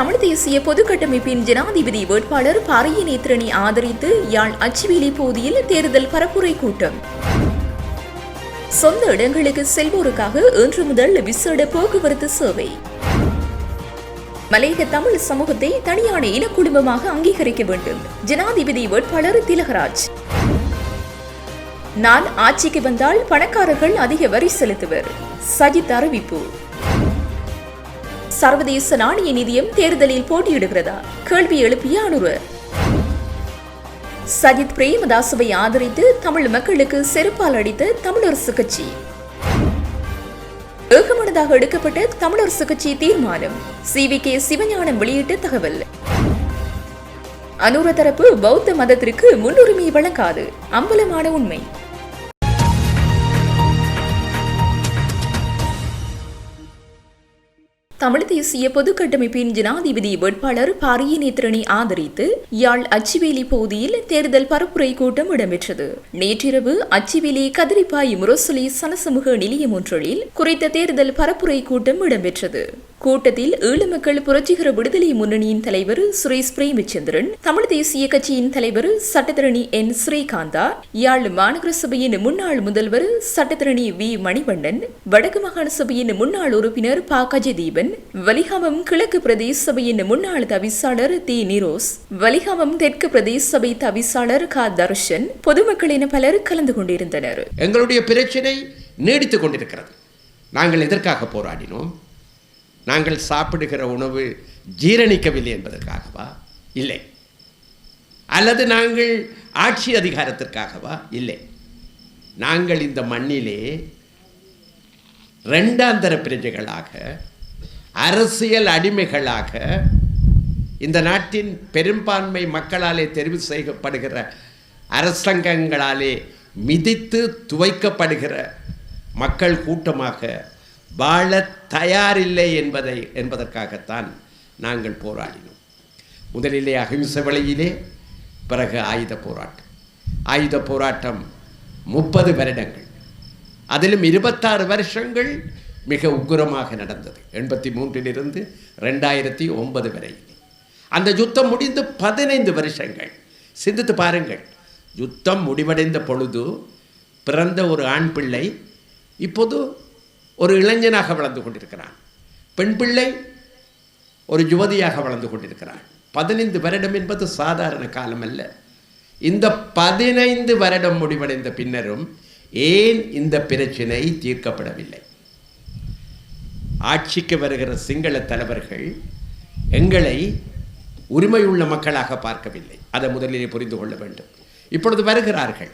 தமிழ் தேசிய பொது கட்டமைப்பின் ஜனாதிபதி வேட்பாளர் பாரிய நேத்திரனை ஆதரித்து யாழ் அச்சுவேலி பகுதியில் தேர்தல் பரப்புரை கூட்டம். சொந்த இடங்களுக்கு செல்வோருக்காக இன்று முதல் விசேட போக்குவரத்து சேவை. மலையக தமிழ் சமூகத்தை தனியான இனக்குடும்பமாக அங்கீகரிக்க வேண்டும். ஜனாதிபதி வேட்பாளர் திலகராஜ். நான் ஆட்சிக்கு வந்தால் பணக்காரர்கள் அதிக வரி செலுத்துவர். சஜித் அறிவிப்பு. சர்வதேச நாணய நிதியம் தேர்தலில் போட்டியிடுகிறதா? கேள்வி எழுப்பிய அனுர. சஜித் பிரேமதாசவை ஆதரித்து தமிழ் மக்களுக்கு செருப்பால் அடித்த தமிழரசு கட்சி. ஏகமனதாக எடுக்கப்பட்ட தமிழரசு கட்சி தீர்மானம். சி வி கே சிவஞானம் வெளியிட்ட தகவல். அனுர தரப்பு பௌத்த மதத்திற்கு முன்னுரிமை வழங்காது. அம்பலமான உண்மை. தமிழ் தேசிய பொது கட்டமைப்பின் ஜனாதிபதி வேட்பாளர் பாரிய நேத்திரனை ஆதரித்து யாழ் அச்சுவேலி பகுதியில் தேர்தல் பரப்புரை கூட்டம் இடம்பெற்றது. நேற்றிரவு அச்சுவேலி கதிரிப்பாய் முரசொலி சனசமூக நிலையம் ஒன்றில் குறித்த தேர்தல் பரப்புரை கூட்டம் இடம்பெற்றது. கூட்டத்தில் ஈழ மக்கள் புரட்சிகர விடுதலை முன்னணியின் தலைவர் சுரேஷ் பிரேமச்சந்திரன் தமிழ் தேசிய கட்சியின் தலைவர் சட்டத்தரணி என் ஸ்ரீகாந்தா யாழ் மாநகர சபையின் முன்னாள் முதல்வர் சட்டத்தரணி வி மணிவண்ணன் வடக்கு மாகாண சபையின் முன்னாள் உறுப்பினர் ப. கஜதீபன் வலிகாமம் கிழக்கு பிரதேச சபையின் முன்னாள் தவிசாளர் தி. நிரோஸ் வலிகாமம் தெற்கு பிரதேச சபை தவிசாளர் க. தர்ஷன் பொதுமக்கள் என பலர் கலந்து கொண்டிருந்தனர். எங்களுடைய பிரச்சனை நீடித்துக் கொண்டிருக்கிறது. நாங்கள் எதற்காக போராடினோம்? நாங்கள் சாப்பிடுகிற உணவு ஜீரணிக்கவில்லை என்பதற்காகவா? இல்லை. அல்லது நாங்கள் ஆட்சி அதிகாரத்திற்காகவா? இல்லை. நாங்கள் இந்த மண்ணிலே ரெண்டாந்தர பிரஜைகளாக அரசியல் அடிமைகளாக இந்த நாட்டின் பெரும்பான்மை மக்களாலே தெரிவு செய்யப்படுகிற அரசாங்கங்களாலே மிதித்து துவைக்கப்படுகிற மக்கள் கூட்டமாக வாழ தயாரில்லை என்பதை என்பதற்காகத்தான் நாங்கள் போராடினோம். முதலிலே அகிம்சை வழியிலே பிறகு ஆயுத போராட்டம். ஆயுத போராட்டம் முப்பது வருடங்கள். அதிலும் இருபத்தாறு வருஷங்கள் மிக உக்கிரமாக நடந்தது. எண்பத்தி மூன்றிலிருந்து ரெண்டாயிரத்தி ஒன்பது வரை. அந்த யுத்தம் முடிந்து பதினைந்து வருஷங்கள். சிந்தித்து பாருங்கள். யுத்தம் முடிவடைந்த பொழுது பிறந்த ஒரு ஆண் பிள்ளை இப்போது ஒரு இளைஞனாக வளர்ந்து கொண்டிருக்கிறான். பெண் பிள்ளை ஒரு யுவதியாக வளர்ந்து கொண்டிருக்கிறான். பதினைந்து வருடம் என்பது சாதாரண காலம் அல்ல. இந்த பதினைந்து வருடம் முடிவடைந்த பின்னரும் ஏன் இந்த பிரச்சினை தீர்க்கப்படவில்லை? ஆட்சிக்கு வருகிற சிங்கள தலைவர்கள் எங்களை உரிமையுள்ள மக்களாக பார்க்கவில்லை. அதை முதலிலே புரிந்து கொள்ள வேண்டும். இப்பொழுது வருகிறார்கள்.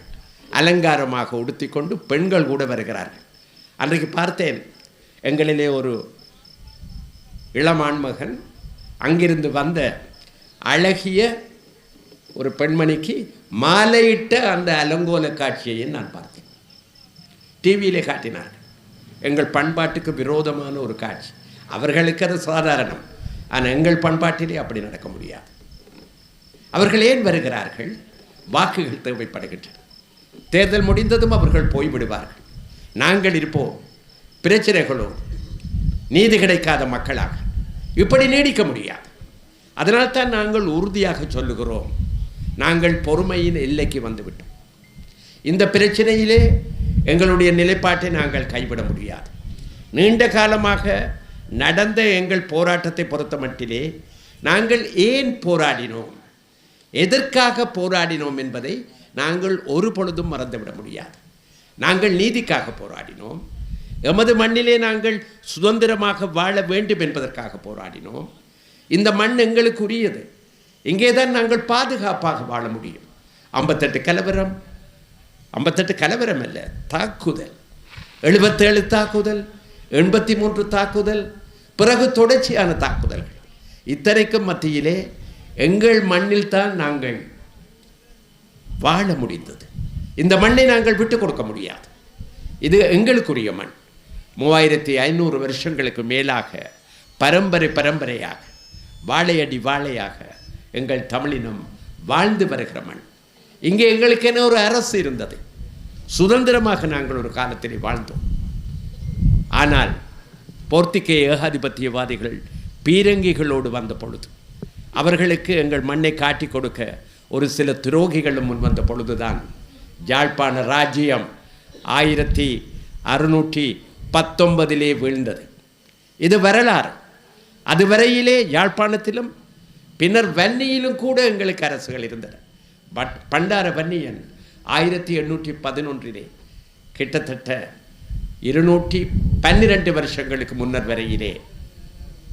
அலங்காரமாக உடுத்திக்கொண்டு பெண்கள் கூட வருகிறார்கள். அன்றைக்கு பார்த்தேன் எங்களிலே ஒரு இளமான்மகன் அங்கிருந்து வந்த அழகிய ஒரு பெண்மணிக்கு மாலையிட்ட அந்த அலங்கோல காட்சியையும் நான் பார்த்தேன். டிவியிலே காட்டினார்கள். எங்கள் பண்பாட்டுக்கு விரோதமான ஒரு காட்சி. அவர்களுக்கு அது சாதாரணம். ஆனால் எங்கள் பண்பாட்டிலே அப்படி நடக்க முடியாது. அவர்கள் ஏன் வருகிறார்கள்? வாக்குகள் தேவைப்படுகின்றன. தேர்தல் முடிந்ததும் அவர்கள் போய்விடுவார்கள். நாங்கள் இருப்போம். பிரச்சனைகளோடு நீதி கிடைக்காத மக்களாக. இப்படி நீடிக்க முடியாது. அதனால்தான் நாங்கள் உறுதியாக சொல்லுகிறோம். நாங்கள் பொறுமையின் எல்லைக்கு வந்துவிட்டோம். இந்த பிரச்சனையிலே எங்களுடைய நிலைப்பாட்டை நாங்கள் கைவிட முடியாது. நீண்ட காலமாக நடந்த எங்கள் போராட்டத்தை பொறுத்த மட்டிலே நாங்கள் ஏன் போராடினோம்? எதற்காக போராடினோம் என்பதை நாங்கள் ஒரு பொழுதும் மறந்துவிட முடியாது. நாங்கள் நீதிக்காக போராடினோம். எமது மண்ணிலே நாங்கள் சுதந்திரமாக வாழ வேண்டும் என்பதற்காக போராடினோம். இந்த மண் எங்களுக்கு உரியது. இங்கே தான் நாங்கள் பாதுகாப்பாக வாழ முடியும். ஐம்பத்தெட்டு கலவரம். ஐம்பத்தெட்டு கலவரம் அல்ல தாக்குதல். எழுபத்தேழு தாக்குதல் எண்பத்தி மூன்று தாக்குதல் பிறகு தொடர்ச்சியான தாக்குதல்கள். இத்தனைக்கும் மத்தியிலே எங்கள் மண்ணில்தான் நாங்கள் வாழ முடிந்தது. இந்த மண்ணை நாங்கள் விட்டு கொடுக்க முடியாது. இது எங்களுக்குரிய மண். மூவாயிரத்தி ஐநூறு வருஷங்களுக்கு மேலாக பரம்பரை பரம்பரையாக வாழையடி வாழையாக எங்கள் தமிழினம் வாழ்ந்து வருகிற மண். இங்கே எங்களுக்கென ஒரு அரசு இருந்தது. சுதந்திரமாக நாங்கள் ஒரு காலத்தில் வாழ்ந்தோம். ஆனால் போர்த்துகேய ஏகாதிபத்தியவாதிகள் பீரங்கிகளோடு வந்த பொழுது அவர்களுக்கு எங்கள் மண்ணை காட்டி கொடுக்க ஒரு சில துரோகிகளும் முன் வந்த பொழுதுதான் யாழ்ப்பாண ராஜ்யம் ஆயிரத்தி அறுநூற்றி பத்தொன்பதிலே வீழ்ந்தது. இது வரலாறு. அதுவரையிலே யாழ்ப்பாணத்திலும் பின்னர் வன்னியிலும் கூட எங்களுக்கு அரசுகள் இருந்தன. பட் பண்டார வன்னியன் ஆயிரத்தி எண்ணூற்றி பதினொன்றிலே கிட்டத்தட்ட இருநூற்றி பன்னிரண்டு வருஷங்களுக்கு முன்னர் வரையிலே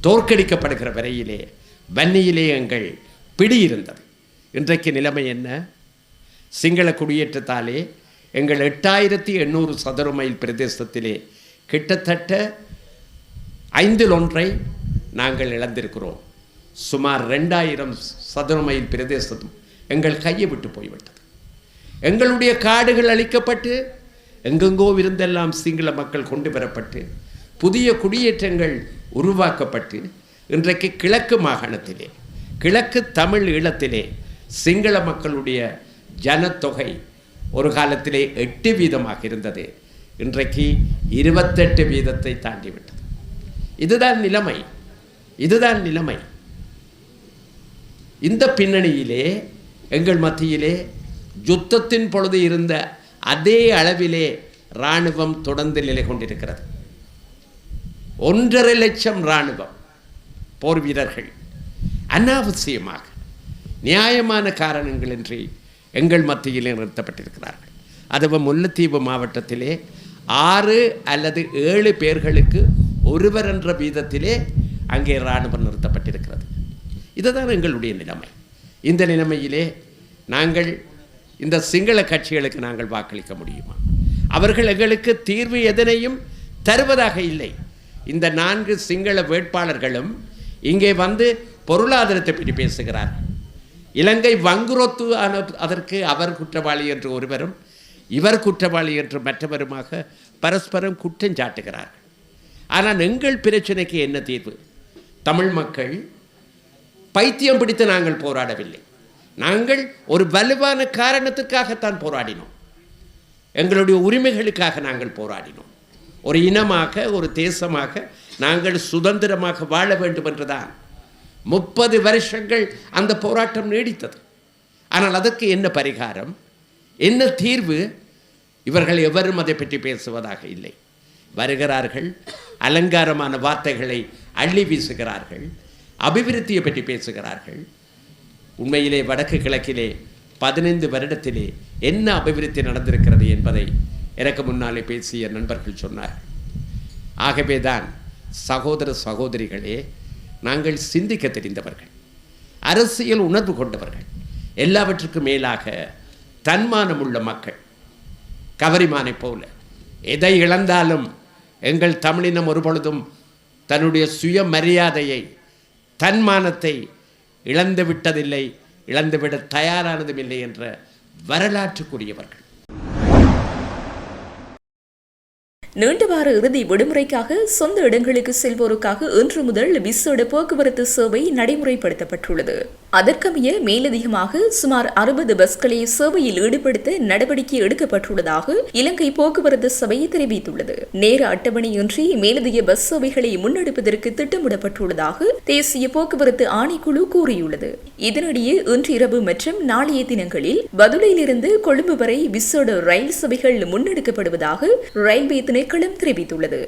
தோற்கடிக்கப்படுகிற வரையிலே வன்னியிலே எங்கள் பிடி இருந்தது. இன்றைக்கு நிலைமை என்ன? சிங்கள குடியேற்றத்தாலே எங்கள் எட்டாயிரத்தி எண்ணூறு சதுர மைல் பிரதேசத்திலே கிட்டத்தட்ட ஐந்தில் ஒன்றை நாங்கள் இழந்திருக்கிறோம். சுமார் ரெண்டாயிரம் சதுர மைல் பிரதேசத்தும் எங்கள் கையை விட்டு போய்விட்டது. எங்களுடைய காடுகள் அழிக்கப்பட்டு எங்கெங்கோ இருந்தெல்லாம் சிங்கள மக்கள் கொண்டு வரப்பட்டு புதிய குடியேற்றங்கள் உருவாக்கப்பட்டு இன்றைக்கு கிழக்கு மாகாணத்திலே கிழக்கு தமிழ் ஈழத்திலே சிங்கள மக்களுடைய ஜனத்தொகை ஒரு காலத்திலே எட்டு வீதமாக இருந்தது. இன்றைக்கு இருபத்தெட்டு வீதத்தை தாண்டிவிட்டது. இதுதான் நிலைமை. இதுதான் நிலைமை. இந்த பின்னணியிலே எங்கள் மத்தியிலே யுத்தத்தின் பொழுது இருந்த அதே அளவிலே இராணுவம் தொடர்ந்து நிலை கொண்டிருக்கிறது. ஒன்றரை லட்சம் இராணுவம் போர் வீரர்கள் அனாவசியமாக நியாயமான காரணங்களின்றி எங்கள் மத்தியிலே நிறுத்தப்பட்டிருக்கிறார்கள். அதுவும் முல்லைத்தீவு மாவட்டத்திலே ஆறு அல்லது ஏழு பேர்களுக்கு ஒருவர் என்ற வீதத்திலே அங்கே இராணுவம் நிறுத்தப்பட்டிருக்கிறது. இதுதான் எங்களுடைய நிலைமை. இந்த நிலைமையிலே நாங்கள் இந்த சிங்கள கட்சிகளுக்கு நாங்கள் வாக்களிக்க முடியுமா? அவர்கள் எங்களுக்கு தீர்வு எதனையும் தருவதாக இல்லை. இந்த நான்கு சிங்கள வேட்பாளர்களும் இங்கே வந்து பொருளாதாரத்தை பற்றி பேசுகிறார்கள். இலங்கை வங்குரோத்து ஆன அதற்கு அவர் குற்றவாளி என்று ஒருவரும் இவர் குற்றவாளி என்று மற்றவருமாக பரஸ்பரம் குற்றம் சாட்டுகிறார்கள். ஆனால் எங்கள் பிரச்சனைக்கு என்ன தீர்வு? தமிழ் மக்கள் பைத்தியம் பிடித்து நாங்கள் போராடவில்லை. நாங்கள் ஒரு வலுவான காரணத்துக்காகத்தான் போராடினோம். எங்களுடைய உரிமைகளுக்காக நாங்கள் போராடினோம். ஒரு இனமாக ஒரு தேசமாக நாங்கள் சுதந்திரமாக வாழ வேண்டும் என்றுதான் முப்பது வருஷங்கள் அந்த போராட்டம் நீடித்தது. ஆனால் அதற்கு என்ன பரிகாரம்? என்ன தீர்வு? இவர்கள் எவரும் அதை பற்றி பேசுவதாக இல்லை. வருகிறார்கள் அலங்காரமான வார்த்தைகளை அள்ளி வீசுகிறார்கள் அபிவிருத்தியை பற்றி பேசுகிறார்கள். உண்மையிலே வடக்கு கிழக்கிலே பதினைந்து வருடத்திலே என்ன அபிவிருத்தி நடந்திருக்கிறது என்பதை எனக்கு முன்னாலே பேசிய நண்பர்கள் சொன்னார்கள். ஆகவே தான் சகோதர சகோதரிகளே நாங்கள் சிந்திக்க தெரிந்தவர்கள் அரசியல் உணர்வு கொண்டவர்கள் எல்லாவற்றுக்கும் மேலாக தன்மானம் உள்ள மக்கள் கவரிமானைப் போல. எதை இழந்தாலும் எங்கள் தமிழினம் ஒருபொழுதும் தன்னுடைய சுயமரியாதையை தன்மானத்தை இழந்து விட்டதில்லை இழந்துவிட தயாரானதும் இல்லை என்ற வரலாற்றுக்குரியவர்கள். நீண்ட வார இறுதி விடுமுறைக்காக சொந்த இடங்களுக்கு செல்வோருக்காக இன்று முதல் விசேட போக்குவரத்து சேவை நடைமுறைப்படுத்தப்பட்டுள்ளது. அதற்கமைய மேலதிகமாக சுமார் அறுபது பஸ்களை சேவையில் ஈடுபடுத்த நடவடிக்கை எடுக்கப்பட்டுள்ளதாக இலங்கை போக்குவரத்து சபை தெரிவித்துள்ளது. நேர அட்டவணையின்றி மேலதிக பஸ் சேவைகளை முன்னெடுப்பதற்கு திட்டமிடப்பட்டுள்ளதாக தேசிய போக்குவரத்து ஆணைக்குழு கூறியுள்ளது. இதனிடையே இன்று இரவு மற்றும் நாளைய தினங்களில் பதுளையிலிருந்து கொழும்பு வரை விசேட ரயில் சேவைகள் முன்னெடுக்கப்படுவதாக ரயில்வே திணைக்களம் தெரிவித்துள்ளது.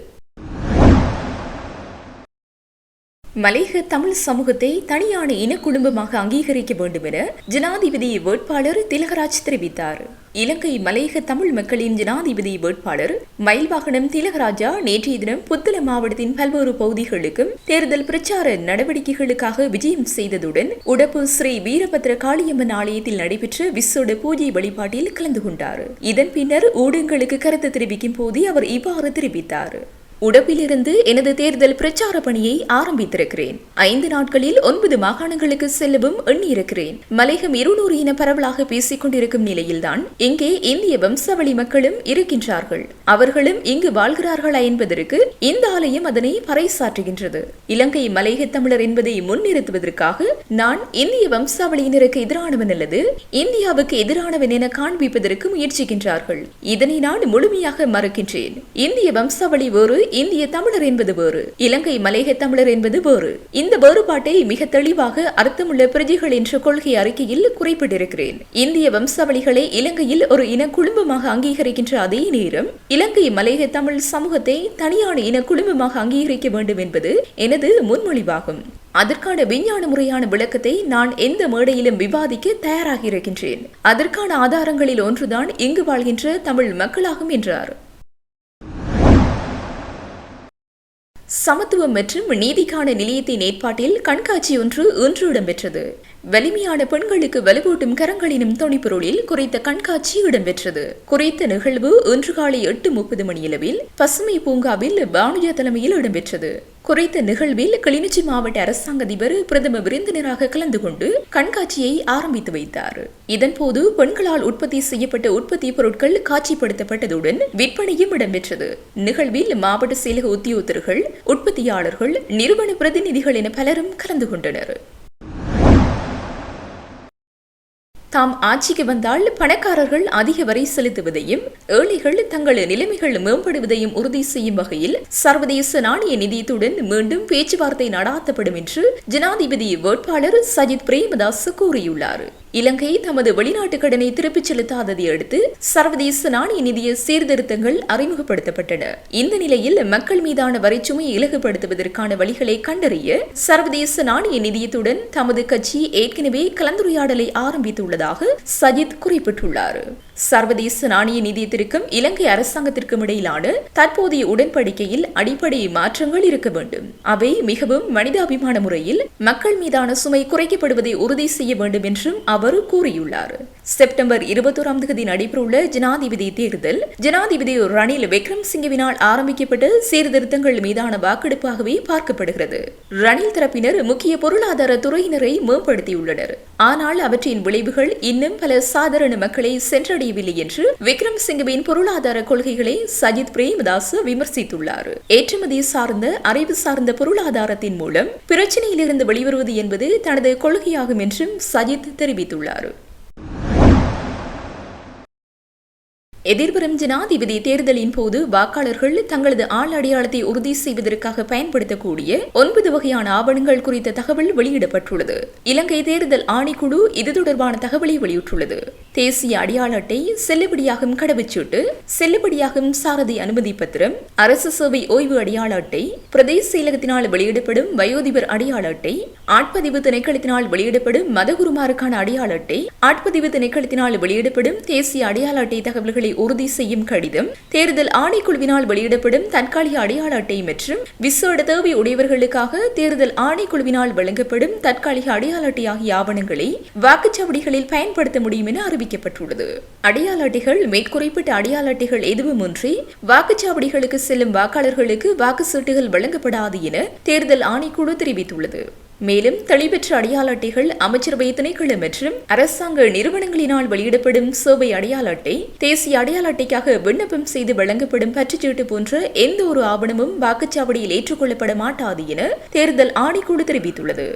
மலேக தமிழ் சமூகத்தை தனியான இனக்குடும்பமாக அங்கீகரிக்க வேண்டும் என ஜனாதிபதி வேட்பாளர் திலகராஜ் தெரிவித்தார். இலங்கை மலேக தமிழ் மக்களின் ஜனாதிபதி வேட்பாளர் மயில்வாகனம் திலகராஜா நேற்றைய தினம் புத்தள மாவட்டத்தின் பல்வேறு பகுதிகளுக்கும் தேர்தல் பிரச்சார நடவடிக்கைகளுக்காக விஜயம் செய்ததுடன் உடப்பு ஸ்ரீ வீரபத்ர காளியம்மன் ஆலயத்தில் நடைபெற்ற விசோட பூஜை வழிபாட்டில் கலந்து கொண்டார். இதன் பின்னர் ஊடகங்களுக்கு கருத்து தெரிவிக்கும் போதே அவர் இவ்வாறு தெரிவித்தார். உடப்பிலிருந்து எனது தேர்தல் பிரச்சார பணியை ஆரம்பித்திருக்கிறேன். ஐந்து நாட்களில் ஒன்பது மாகாணங்களுக்கு செல்லவும் எண்ணியிருக்கிறேன். மலையகம் இருநூறு என பரவலாக பேசிக் கொண்டிருக்கும் நிலையில்தான் இங்கே இந்திய வம்சாவளி மக்களும் இருக்கின்றார்கள். அவர்களும் இங்கு வாழ்கிறார்களா என்பதற்கு இந்த ஆலயம் அதனை பறைசாற்றுகின்றது. இலங்கை மலையக தமிழர் என்பதை முன்னிறுத்துவதற்காக நான் இந்திய வம்சாவளியினருக்கு எதிரானவன் அல்லது இந்தியாவுக்கு எதிரானவன் என காண்பிப்பதற்கு முயற்சிக்கின்றார்கள். இதனை நான் முழுமையாக மறுக்கின்றேன். இந்திய வம்சாவளி ஒரு இந்திய தமிழர் என்பது வேறு இலங்கை மலேக தமிழர் என்பது வேறு. இந்த வேறுபாட்டை மிக தெளிவாக அர்த்தமுள்ள பிரஜைகள் என்ற கொள்கை அறிக்கையில் குறிப்பிட்டிருக்கிறேன். இந்திய வம்சாவளிகளை இலங்கையில் ஒரு இன குழுமமாக அங்கீகரிக்கின்ற அதே நேரம் இலங்கை மலேக தமிழ் சமூகத்தை தனியான இன குழுமமாக அங்கீகரிக்க வேண்டும் என்பது எனது முன்மொழிவாகும். அதற்கான விஞ்ஞான முறையான விளக்கத்தை நான் எந்த மேடையிலும் விவாதிக்க தயாராக இருக்கின்றேன். அதற்கான ஆதாரங்களில் ஒன்றுதான் இங்கு வாழ்கின்ற தமிழ் மக்களாகும் என்றார். சமத்துவம் மற்றும் நீதிக்கான நிலையத்தின் ஏற்பாட்டில் கண்காட்சி ஒன்று இன்று இடம்பெற்றது. வலிமையான பெண்களுக்கு வலுவூட்டும் கரங்களினும் துணிப்பொருளில் குறித்த கண்காட்சி இடம்பெற்றது. குறித்த நிகழ்வு இன்று காலை எட்டு முப்பது மணியளவில் பசுமை பூங்காவில் பானுஜா தலைமையில் இடம்பெற்றது. குறித்த நிகழ்வில் கிளிநொச்சி மாவட்ட அரசாங்க அதிபர் பிரதம விருந்தினராக கலந்து கொண்டு கண்காட்சியை ஆரம்பித்து வைத்தார். இதன்போது பெண்களால் உற்பத்தி செய்யப்பட்ட உற்பத்தி பொருட்கள் காட்சிப்படுத்தப்பட்டதுடன் விற்பனையும் இடம்பெற்றது. நிகழ்வில் மாவட்ட செயலக உத்தியோகத்தர்கள் உற்பத்தியாளர்கள் நிறுவன பிரதிநிதிகள் என பலரும் கலந்து கொண்டனர். தாம் ஆட்சிக்கு வந்தால் பணக்காரர்கள் அதிக வரி செலுத்துவதையும் ஏழைகள் தங்கள் நிலைமைகள் மேம்படுவதையும் உறுதி செய்யும் வகையில் சர்வதேச நாணய நிதியத்துடன் மீண்டும் பேச்சுவார்த்தை நடாத்தப்படும் என்று ஜனாதிபதி வேட்பாளர் சஜித் பிரேமதாஸ் கூறியுள்ளார். இலங்கை தமது வெளிநாட்டு கடனை திருப்பிச் செலுத்தாததை அடுத்து சர்வதேச நாணய நிதிய சீர்திருத்தங்கள் அறிமுகப்படுத்தப்பட்டன. இந்த நிலையில் மக்கள் மீதான வரிச்சுமையை இலகுபடுத்துவதற்கான வழிகளை கண்டறிய சர்வதேச நாணய நிதியத்துடன் தமது கட்சி ஏற்கனவே கலந்துரையாடலை ஆரம்பித்துள்ளதாக சஜித் குறிப்பிட்டுள்ளார். சர்வதேச நாணய நிதியத்திற்கும் இலங்கை அரசாங்கத்திற்கும் இடையிலான தற்போதைய உடன்படிக்கையில் அடிப்படை மாற்றங்கள் இருக்க வேண்டும். அவை மிகவும் மனிதாபிமான முறையில் மக்கள் மீதான சுமை குறைக்கப்படுவதை உறுதி செய்ய வேண்டும் என்றும் அவர் கூறியுள்ளார். செப்டம்பர் இருபத்தோராம் தேதி நடைபெறவுள்ள ஜனாதிபதி தேர்தல். ஜனாதிபதி ரணில் விக்ரம்சிங்கவினால் ஆரம்பிக்கப்பட்ட சீர்திருத்தங்கள் மீதான வாக்கெடுப்பாகவே பார்க்கப்படுகிறது. ரணில் தரப்பினர் முக்கிய பொருளாதார துறையினரை மேம்படுத்தியுள்ளனர். ஆனால் அவற்றின் விளைவுகள் இன்னும் பல சாதாரண மக்களை சென்றடையவில்லை என்று விக்ரம் சிங்கவின் பொருளாதார கொள்கைகளை சஜித் பிரேமதாஸ் விமர்சித்துள்ளார். ஏற்றுமதி சார்ந்த அறிவு சார்ந்த பொருளாதாரத்தின் மூலம் பிரச்சனையிலிருந்து வெளிவருவது என்பது தனது கொள்கையாகும் என்றும் சஜித் தெரிவித்துள்ளார். எதிர்வரும் ஜனாதிபதி தேர்தலின் போது வாக்காளர்கள் தங்களது ஆள் அடையாளத்தை உறுதி செய்வதற்காக பயன்படுத்தக்கூடிய ஒன்பது வகையான ஆவணங்கள் குறித்த தகவல் வெளியிடப்பட்டுள்ளது. இலங்கை தேர்தல் ஆணைக்குழு இது தொடர்பான தகவலை வெளியிட்டுள்ளது. தேசிய அடையாள அட்டை செல்லுபடியாகும் கடவுச்சீட்டு செல்லுபடியாகும் சாரதி அனுமதி பத்திரம் அரசு சேவை ஓய்வு அடையாள அட்டை பிரதேச செயலகத்தினால் வெளியிடப்படும் வயோதிபர் அடையாள அட்டை ஆட்பதிவு திணைக்களத்தினால் வெளியிடப்படும் மதகுருமாருக்கான அடையாள அட்டை ஆட்பதிவு திணைக்களத்தினால் வெளியிடப்படும் தேசிய அடையாள அட்டை தகவல்களை உறுதி செய்யும் கடிதம். தேர்தல் ஆணைக்குழுவினால் வெளியிடப்படும் தற்காலிக அடையாள அட்டை மற்றும் விசேட தேவை உடையவர்களுக்காக தேர்தல் ஆணைக்குழுவினால் வழங்கப்படும் தற்காலிக அடையாள அட்டை ஆகிய ஆவணங்களை வாக்குச்சாவடிகளில் பயன்படுத்த முடியும் என அறிவிக்கப்பட்டுள்ளது. அடையாள அட்டைகள் மேற்குறிப்பிட்ட அடையாள அட்டைகள் எதுவுமின்றி வாக்குச்சாவடிகளுக்கு செல்லும் வாக்காளர்களுக்கு வாக்கு சீட்டுகள் வழங்கப்படாது என தேர்தல் ஆணைக்குழு தெரிவித்துள்ளது. மேலும் தெளிவற்ற அடையாள அட்டைகள் அமைச்சரவை திணைக்களம் மற்றும் அரசாங்க நிறுவனங்களினால் வெளியிடப்படும் சேவை அடையாள அட்டை தேசிய அடையாள அட்டைக்காக விண்ணப்பம் செய்து வழங்கப்படும் பற்றுச்சீட்டு போன்ற எந்த ஒரு ஆவணமும் வாக்குச்சாவடியில் ஏற்றுக்கொள்ளப்பட மாட்டாது என தேர்தல் ஆணைக்குழு தெரிவித்துள்ளது.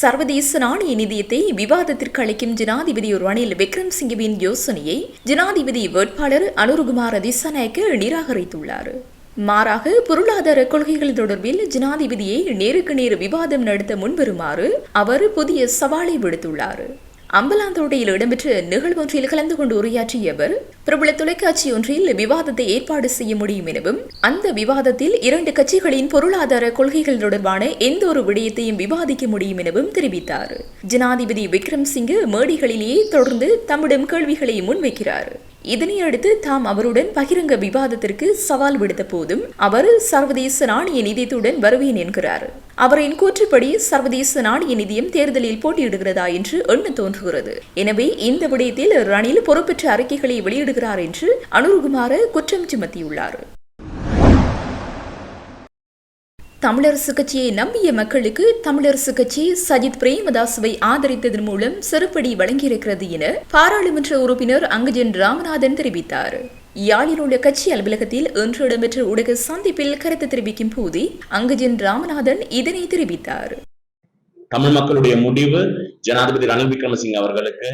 சர்வதேச நாணய நிதியத்தை விவாதத்திற்கு அளிக்கும் ஜனாதிபதி ரணில் விக்ரம் சிங்கவின் யோசனையை ஜனாதிபதி வேட்பாளர் அனுருகுமார் திசாநாயக்க நிராகரித்துள்ளார். மாறாக பொருளாதார கொள்கைகள் தொடர்பில் ஜனாதிபதியை நேருக்கு நேர் விவாதம் நடத்த முன்வருமாறு அவர் புதிய சவாலை விடுத்துள்ளார். அம்பலாந்தோட்டையில் இடம்பெற்ற நிகழ்வொன்றில் கலந்து கொண்டு உரையாற்றிய அவர் பிரபல தொலைக்காட்சி ஒன்றில் விவாதத்தை ஏற்பாடு செய்ய முடியும் எனவும் அந்த விவாதத்தில் இரண்டு கட்சிகளின் பொருளாதார கொள்கைகள் தொடர்பான எந்த ஒரு விடயத்தையும் விவாதிக்க முடியும் எனவும் தெரிவித்தார். ஜனாதிபதி விக்ரம் சிங் மேடைகளிலேயே தொடர்ந்து தம்மிடம் கேள்விகளை முன்வைக்கிறார். இதனை அடுத்து தாம் அவருடன் பகிரங்க விவாதத்திற்கு சவால் விடுத்த போதும் அவர் சர்வதேச நாணய நிதியத்துடன் வருவேன் என்கிறார். அவரின் கூற்றுப்படி சர்வதேச நாணய நிதியம் தேர்தலில் போட்டியிடுகிறதா என்று எண்ண தோன்றுகிறது. எனவே இந்த விடயத்தில் ரணில் பொறுப்பற்ற அறிக்கைகளை வெளியிடுகிறார் என்று அனுருகுமார குற்றம் சுமத்தியுள்ளார். தமிழரசு கட்சியை நம்பிய மக்களுக்கு தமிழரசு கட்சி சஜித் பிரேமதாசுவை ஆதரித்ததன் மூலம் செருப்படி வழங்கியிருக்கிறது என பாராளுமன்ற உறுப்பினர் அங்கஜன் ராமநாதன் தெரிவித்தார். யாழில் உள்ள கட்சி அலுவலகத்தில் இன்று இடம்பெற்ற ஊடக சந்திப்பில் கருத்து தெரிவிக்கும் போதே அங்கஜன் ராமநாதன் இதனை தெரிவித்தார். தமிழ் மக்களுடைய முடிவு ஜனாதிபதி ரணில் விக்ரமசிங்க அவர்களுக்கு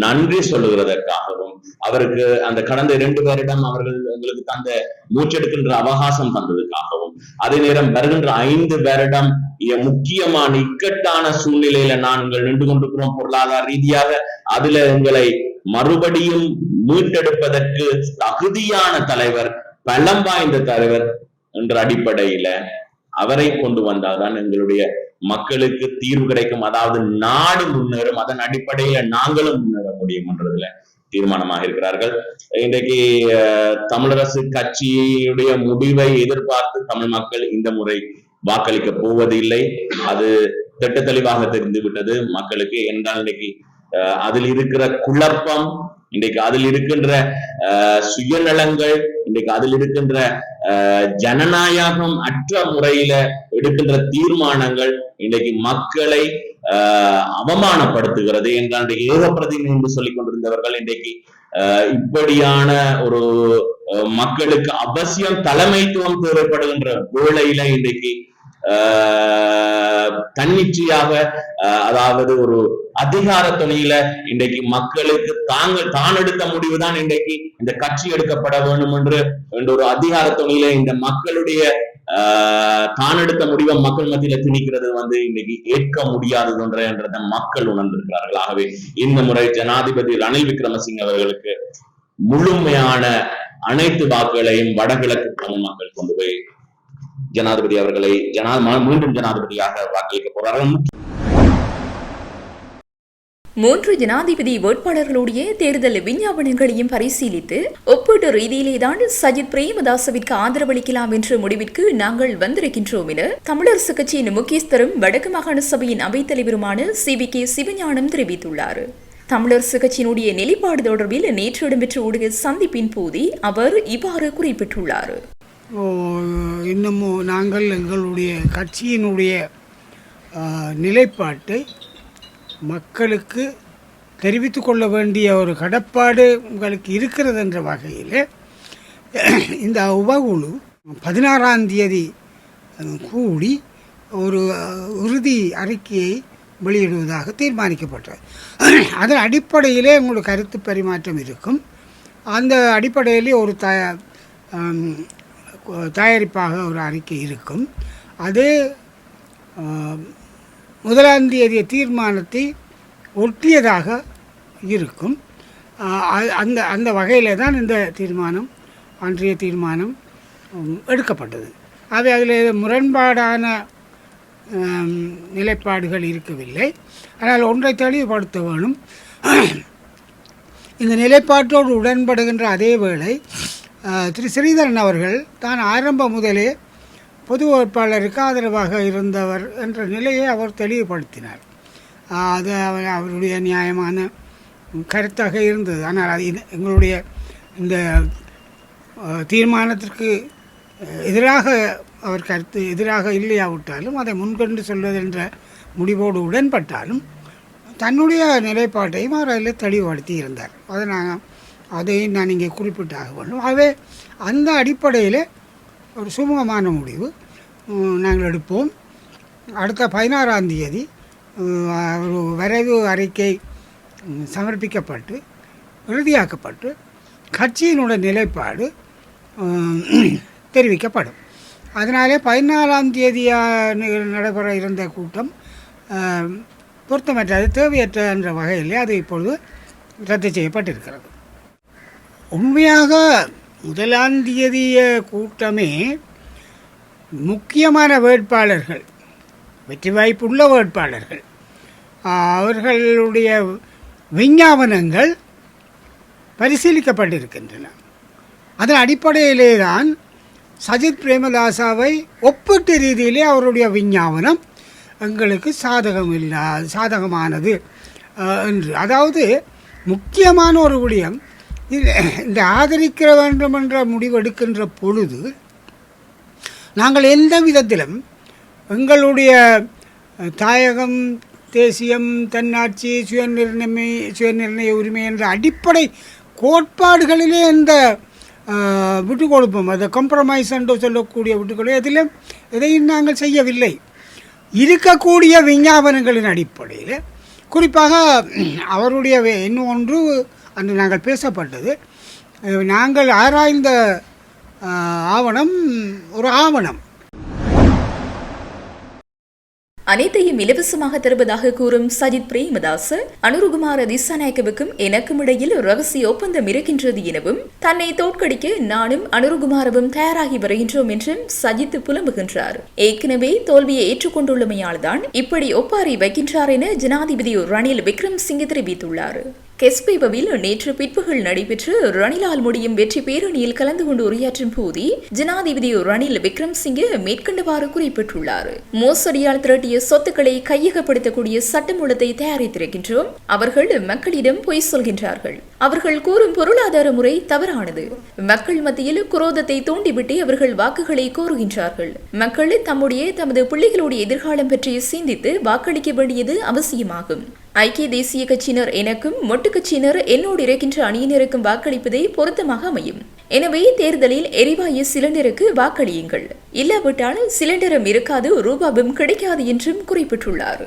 நன்றி சொல்லுகிறதற்காகவும் அவருக்கு அந்த கடந்த இரண்டு பேரிடம் அவர்கள் எங்களுக்கு தந்த மூச்செடுக்கின்ற அவகாசம் தந்ததுக்காகவும் அதே நேரம் வருகின்ற ஐந்து வருடம் முக்கியமான இக்கட்டான சூழ்நிலையில நாங்கள் நின்று கொண்டிருக்கிறோம் பொருளாதார ரீதியாக அதுல எங்களை மறுபடியும் மீட்டெடுப்பதற்கு தகுதியான தலைவர் பலம் வாய்ந்த தலைவர் என்ற அடிப்படையில அவரை கொண்டு வந்தால்தான் எங்களுடைய மக்களுக்கு தீர்வு கிடைக்கும். அதாவது நாடு முன்னேறும் அதன் அடிப்படையில நாங்களும் முன்னேற முடியும் என்றதுல தீர்மானமாக இருக்கிறார்கள். இன்றைக்கு தமிழரசு கட்சியுடைய முடிவை எதிர்பார்த்து தமிழ் மக்கள் இந்த முறை வாக்களிக்க போவதில்லை. அது திட்ட தெளிவாக தெரிந்து விட்டது. மக்களுக்கு என்றால் இன்னைக்கு அஹ், அதில் இருக்கிற குழப்பம் இன்றைக்கு அதில் இருக்கின்ற அஹ், சுயநலங்கள் இன்றைக்கு அதில் இருக்கின்ற ஜனநாயகம் அற்ற முறையில எடுக்கின்ற தீர்மானங்கள் இன்றைக்கு மக்களை அவமானப்படுத்துகிறது என்றால் இன்றைக்கு ஏகப்பிரதிநிதி என்று சொல்லிக் கொண்டிருந்தவர்கள் இன்றைக்கு இப்படியான ஒரு மக்களுக்கு அவசியம் தலைமைத்துவம் தேவைப்படுகின்ற வேளையில இன்றைக்கு தன்னிச்சையாக அதாவது ஒரு அதிகார துணையில இன்றைக்கு மக்களுக்கு தாங்கள் தான் எடுத்த முடிவுதான் இன்றைக்கு இந்த கட்சி எடுக்கப்பட வேண்டும் என்று என்ற ஒரு அதிகார துணையில இந்த மக்களுடைய தான் எடுத்த முடிவை மக்கள் மத்தியில திணிக்கிறது வந்து இன்னைக்கு ஏற்க முடியாதது ஒன்று என்றதை மக்கள் உணர்ந்திருக்கிறார்கள். ஆகவே இந்த முறை ஜனாதிபதி ரணில் விக்ரமசிங்க அவர்களுக்கு முழுமையான அனைத்து வாக்குகளையும் வடகிழக்கு தமிழ் மக்கள் கொண்டு போய் ஜனாதிபதி அவர்களை ஜனா மீண்டும் ஜனாதிபதியாக வாக்களிக்க போறார்கள். மூன்று ஜனாதிபதி வேட்பாளர்களுடைய தேர்தல் விஞ்ஞாபனங்களையும் பரிசீலித்து ஒப்பீட்டு ரீதியிலேதான் சஜித் பிரேமதாசவிற்கு ஆதரவளிக்கலாம் என்ற முடிவிற்கு நாங்கள் வந்திருக்கின்றோம் என தமிழரசு கட்சியின் முக்கியஸ்தரும் வடக்கு மாகாண சபையின் அவைத்தலைவருமான சி. வி. கே. சிவஞானம் தெரிவித்துள்ளார். தமிழரசு கட்சியினுடைய நிலைப்பாடு தொடர்பில் நேற்று இடம்பெற்ற ஊடக சந்திப்பின் போதே அவர் இவ்வாறு குறிப்பிட்டுள்ளார். இன்னமும் நாங்கள் எங்களுடைய கட்சியினுடைய நிலைப்பாட்டை மக்களுக்கு தெரிவித்து கொள்ள வேண்டிய ஒரு கடப்பாடு உங்களுக்கு இருக்கிறது என்ற வகையில் இந்த உபகுழு பதினாறாம் தேதி கூடி ஒரு உறுதி இறுதி அறிக்கையை வெளியிடுவதாக தீர்மானிக்கப்பட்டது. அதன் அடிப்படையிலே உங்களுக்கு கருத்து பரிமாற்றம் இருக்கும். அந்த அடிப்படையிலே ஒரு த தயாரிப்பாக ஒரு அறிக்கை இருக்கும். அது ஆம், முதலாம் தேதிய தீர்மானத்தை ஒட்டியதாக இருக்கும். அ- அந்த அந்த வகையில் தான் இந்த தீர்மானம் அன்றைய தீர்மானம் எடுக்கப்பட்டது. அவை அதில் முரண்பாடான நிலைப்பாடுகள் இருக்கவில்லை. ஆனால் ஒன்றை தெளிவுபடுத்த வேணும். இந்த நிலைப்பாட்டோடு உடன்படுகின்ற அதே வேளை திரு ஸ்ரீதரன் அவர்கள் தான் ஆரம்ப முதலே பொது வேட்பாளருக்கு ஆதரவாக இருந்தவர் என்ற நிலையை அவர் தெளிவுபடுத்தினார். அது அவர் அவருடைய நியாயமான கருத்தாக இருந்தது. ஆனால் அது எங்களுடைய இந்த தீர்மானத்திற்கு எதிராக அவர் கருத்து எதிராக இல்லையாவிட்டாலும் அதை முன்கொண்டு சொல்வது என்ற முடிவோடு உடன்பட்டாலும் தன்னுடைய நிலைப்பாட்டையும் அவர் அதில் தெளிவுபடுத்தி இருந்தார். அதை அதையும் நான் இங்கே குறிப்பிட்டாக வேண்டும் ஆகவே அந்த அடிப்படையில் ஒரு சுமூகமான முடிவு நாங்கள் எடுப்போம். அடுத்த பதினாறாம் தேதி ஒரு வரைவு அறிக்கை சமர்ப்பிக்கப்பட்டு இறுதியாக்கப்பட்டு கட்சியினுடைய நிலைப்பாடு தெரிவிக்கப்படும். அதனாலே பதினாலாம் தேதியாக நடைபெற இருந்த கூட்டம் பொருத்தமற்றது தேவையற்ற என்ற வகையிலே அது இப்பொழுது ரத்து செய்யப்பட்டிருக்கிறது. உண்மையாக முதலாந்தியதிய கூட்டமே முக்கியமான வேட்பாளர்கள் வெற்றி வாய்ப்புள்ள வேட்பாளர்கள். அவர்களுடைய விஞ்ஞாபனங்கள் பரிசீலிக்கப்பட்டிருக்கின்றன. அதன் அடிப்படையிலே தான் சஜித் பிரேமதாசாவை ஒப்பீட்டு ரீதியிலே அவருடைய விஞ்ஞாபனம் எங்களுக்கு சாதகம் இல்லா சாதகமானது என்று. அதாவது முக்கியமான ஒரு விடயம் இந்த ஆதரிக்க வேண்டும் என்ற முடிவெடுக்கின்ற பொழுது நாங்கள் எந்த விதத்திலும் எங்களுடைய தாயகம் தேசியம் தன்னாட்சி சுயநிர்ணமை சுயநிர்ணய உரிமை என்ற அடிப்படை கோட்பாடுகளிலே இந்த விட்டு கொடுப்போம் அதை கம்ப்ரமைஸ் என்று சொல்லக்கூடிய விட்டுக்கொடு எதிலும் எதையும் நாங்கள் செய்யவில்லை. இருக்கக்கூடிய விஞ்ஞாபனங்களின் அடிப்படையில் குறிப்பாக அவருடைய வே- இன்னும் ஒன்று அன்று நாங்கள் பேசப்பட்டது. நாங்கள் ஆராய்ந்த ஆவணம் ஒரு ஆவணம். அனைத்தையும் இலவசமாக தருவதாக கூறும் சஜித் பிரேமதாஸ் அனுருகுமார திசாநாயக்கவுக்கும் எனக்கும் இடையில் ரகசிய ஒப்பந்தம் இருக்கின்றது எனவும் தன்னை தோற்கடிக்க நானும் அனுருகுமாரவும் தயாராகி வருகின்றோம் என்றும் சஜித் புலம்புகின்றார். ஏற்கனவே தோல்வியை ஏற்றுக்கொண்டுள்ளமையால்தான் இப்படி ஒப்பாரி வைக்கின்றார் என ஜனாதிபதி ரணில் விக்ரம் சிங் தெரிவித்துள்ளார். கெஸ்பேபவில் நேற்று பிற்பகல் நடைபெற்ற ரணிலால் முடியும் வெற்றி பேரணியில் கலந்து கொண்டு உரையாற்றும் போதே ஜனாதிபதி ரணில் விக்ரம் சிங்கே மேற்கண்டவாறு குறிப்பிட்டுள்ளார். மோசடியால் திரட்டிய சொத்துக்களை கையகப்படுத்தக்கூடிய சட்டமூலத்தை தயாரித்திருக்கின்றோம். அவர்கள் மக்களிடம் பொய் சொல்கின்றார்கள். அவர்கள் கூறும் பொருளாதார முறை தவறானது. மக்கள் மத்தியில் குரோதத்தை தூண்டிவிட்டு அவர்கள் வாக்குகளை கோருகின்றார்கள். மக்கள் தம்முடைய தமது பிள்ளைகளுடைய எதிர்காலம் பற்றி சிந்தித்து வாக்களிக்க வேண்டியது அவசியமாகும். ஐக்கிய தேசிய கட்சியினர் எனக்கும் மொட்டு கட்சியினர் என்னோடு இருக்கின்ற அணியினருக்கும் வாக்களிப்பதே பொருத்தமாக அமையும். எனவே தேர்தலில் எரிவாயு சிலிண்டருக்கு வாக்களியுங்கள். இல்லாவிட்டால் சிலிண்டரும் இருக்காது ரூபாவும் கிடைக்காது என்றும் குறிப்பிட்டுள்ளார்.